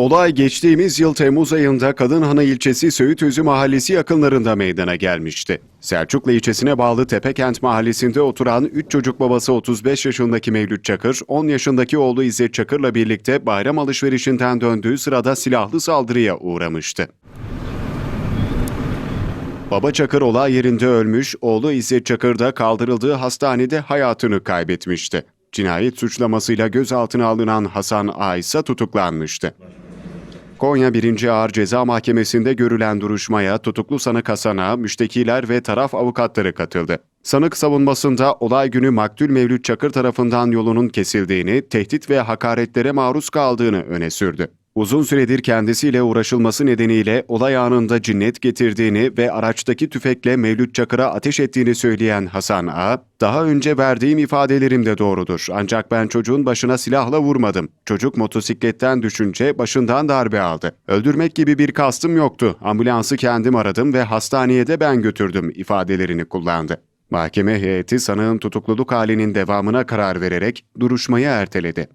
Olay geçtiğimiz yıl Temmuz ayında Kadınhanı ilçesi Söğütözü mahallesi yakınlarında meydana gelmişti. Selçuklu ilçesine bağlı Tepekent mahallesinde oturan 3 çocuk babası 35 yaşındaki Mevlüt Çakır, 10 yaşındaki oğlu İzzet Çakır'la birlikte bayram alışverişinden döndüğü sırada silahlı saldırıya uğramıştı. Baba Çakır olay yerinde ölmüş, oğlu İzzet Çakır da kaldırıldığı hastanede hayatını kaybetmişti. Cinayet suçlamasıyla gözaltına alınan Hasan A ise tutuklanmıştı. Konya 1. Ağır Ceza Mahkemesi'nde görülen duruşmaya tutuklu sanık Hasan'a, müştekiler ve taraf avukatları katıldı. Sanık savunmasında olay günü Maktül Mevlüt Çakır tarafından yolunun kesildiğini, tehdit ve hakaretlere maruz kaldığını öne sürdü. Uzun süredir kendisiyle uğraşılması nedeniyle olay anında cinnet getirdiğini ve araçtaki tüfekle Mevlüt Çakır'a ateş ettiğini söyleyen Hasan A, daha önce verdiğim ifadelerim de doğrudur. Ancak ben çocuğun başına silahla vurmadım. Çocuk motosikletten düşünce başından darbe aldı. Öldürmek gibi bir kastım yoktu. Ambulansı kendim aradım ve hastaneye de ben götürdüm ifadelerini kullandı. Mahkeme heyeti sanığın tutukluluk halinin devamına karar vererek duruşmayı erteledi.